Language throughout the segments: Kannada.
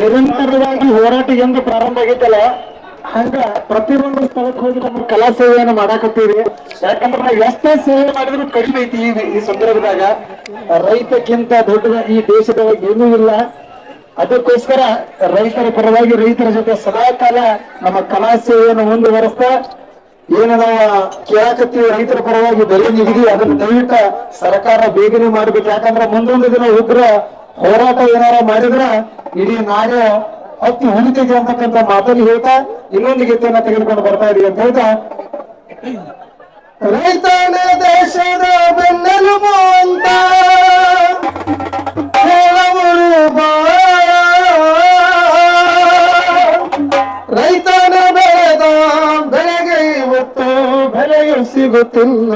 ನಿರಂತರವಾಗಿ ಹೋರಾಟ ಎಂದು ಪ್ರಾರಂಭ ಆಗೈತಲ್ಲ ಹಂಗ ಪ್ರತಿಯೊಂದು ಸ್ಥಳಕ್ಕೆ ಹೋಗಿ ನಮ್ಮ ಕಲಾ ಸೇವೆಯನ್ನು ಮಾಡಾಕತ್ತೀವಿ. ಯಾಕಂದ್ರೆ ಎಷ್ಟೇ ಸೇವೆ ಮಾಡಿದ್ರು ಕಡಿಮೆ ಐತಿ ಈ ಈ ಸಂದರ್ಭದಾಗ. ರೈತಕ್ಕಿಂತ ದೊಡ್ಡದ ಈ ದೇಶದೊಳಗೆ ಏನೂ ಇಲ್ಲ. ಅದಕ್ಕೋಸ್ಕರ ರೈತರ ಪರವಾಗಿ ರೈತರ ಜೊತೆ ಸದಾ ಕಾಲ ನಮ್ಮ ಕಲಾ ಸೇವೆಯನ್ನು ಮುಂದುವರೆಸ್ತಾ ಏನು ನಾವು ಕೇಳಾಕತ್ತೀವಿ ರೈತರ ಪರವಾಗಿ ಬೆಲೆ ನಿಗದಿ, ಅದನ್ನ ದಯವಿಟ್ಟು ಸರ್ಕಾರ ಬೇಗನೆ ಮಾಡ್ಬೇಕು. ಯಾಕಂದ್ರೆ ಮುಂದೊಂದು ದಿನ ಉಗ್ರ ಹೋರಾಟ ಏನಾರ ಮಾಡಿದ್ರ ಇಡೀ ನಾಳೆ ಅತಿ ಉಳಿತಿದೆ ಅಂತಕ್ಕಂಥ ಮಾತನ್ನು ಹೇಳ್ತಾ ಇನ್ನೊಂದು ಗೀತೆಯನ್ನ ತೆಗೆದುಕೊಂಡು ಬರ್ತಾ ಇದೀವಿ ಅಂತ ಹೇಳ್ತಾ. ರೈತನೇ ದೇಶದ ಬೆನ್ನೆಲುಬು ಅಂತ ರೈತನ ಬೆಳೆದ ಬೆಳೆಗೆ ಇವತ್ತು ಬೆಲೆಯು ಸಿಗುತ್ತಿಲ್ಲ.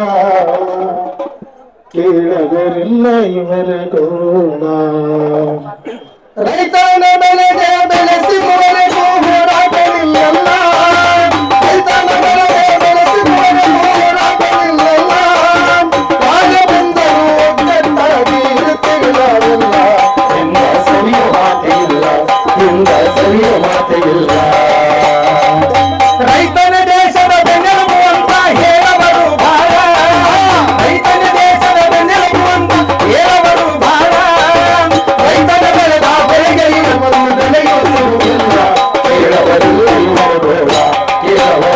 ಕೇಳದರಿಲ್ಲ ಇವರ ಗೌಡ ರೈತನ ಬೆಳೆಗೆ ಬೆಲೆ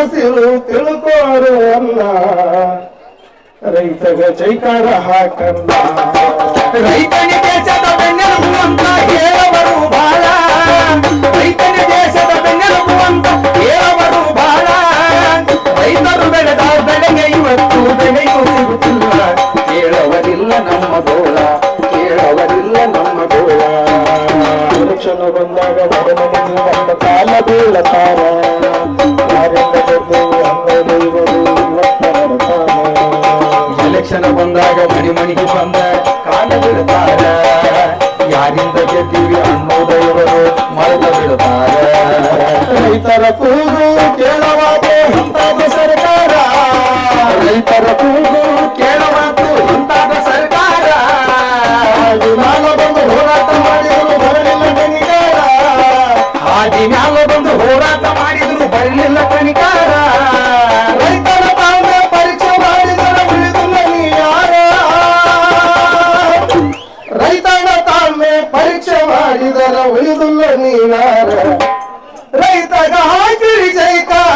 ಹಸಿರು ತಿಳ್ಕೋರು ಅಲ್ಲ. ರೈತಗ ಜೈಕಾರ ಹಾಕಲ್ಲ. ರೈತನ ದೇಶದ ಬೆನ್ನೆಲುಬು ಅಂತ ಹೇಳವರು ಬಾಳ. ರೈತನ ದೇಶದ ಬೆನ್ನೆಲುಬು ಅಂತ ಹೇಳವರು ಬಾಳ. ರೈತರು ಬೆಳೆದ ಬೆಳೆಗೆ ಇವತ್ತು ಬೆಳೆಯೂ ಸಿಗುತ್ತಿಲ್ಲ. ಕೇಳವರಿಲ್ಲ ನಮ್ಮ ಗೋಳ ಕೇಳವರಿಲ್ಲ ನಮ್ಮ ಗೋಳ ಬಂದಾಗ ಕಾಲ ಬೀಳತಾರ. ಬಂದಾಗ ಮನೆಗೆ ಬಂದ ಕಾಲ ಬೀಳ್ತಾರ ಯಾರಿಂದ ಗೆದ್ದೀವಿ ಅನ್ನೋದ ಇವರು ಮರದ ಬೀಳ್ತಾರ ರೈತರ ಕೂಗು ಕೇಳವಾದು ಇಂತಾದ ಸರ್ಕಾರ. ರೈತರ ಕೂಗು ಕೇಳವಾದು ಇಂತಾದ ಸರ್ಕಾರ. ಮ್ಯಾಲ ಬಂದು ಹೋರಾಟ ಮಾಡಿದ್ರು ಬರಲಿಲ್ಲ ತನಿಕಾರ ಹಾದಿ ಮ್ಯಾಲ ಬಂದು ಹೋರಾಟ ಮಾಡಿದ್ರು ಬರಲಿಲ್ಲ ಕನಿಕಾರ ಮಾಡಿದರ ಉಳಿದಿಲ್ಲ ನೀನಾರ ರೈತಗ ಹಾಕಿರಿ ಜೈಕಾರ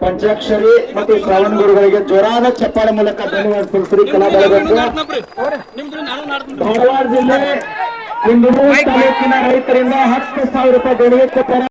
ಪಂಚಾಕ್ಷರಿ ಮತ್ತು ಶ್ರವಣ ಗುರುಗಳಿಗೆ ಜ್ವರಾದ ಚಪ್ಪಾಳೆ ಮೂಲಕ ಧನ್ಯವಾದ ತಿಳಿಸಿರಿ ಕಲಾ ಬಳಗಕ್ಕೆ ಧಾರವಾಡ ಜಿಲ್ಲೆ ಕುಂದೂರು ತಾಲೂಕಿನ ರೈತರಿಂದ ಹತ್ತು ಸಾವಿರ ರೂಪಾಯಿ ಕೊಟ್ಟಾರೆ.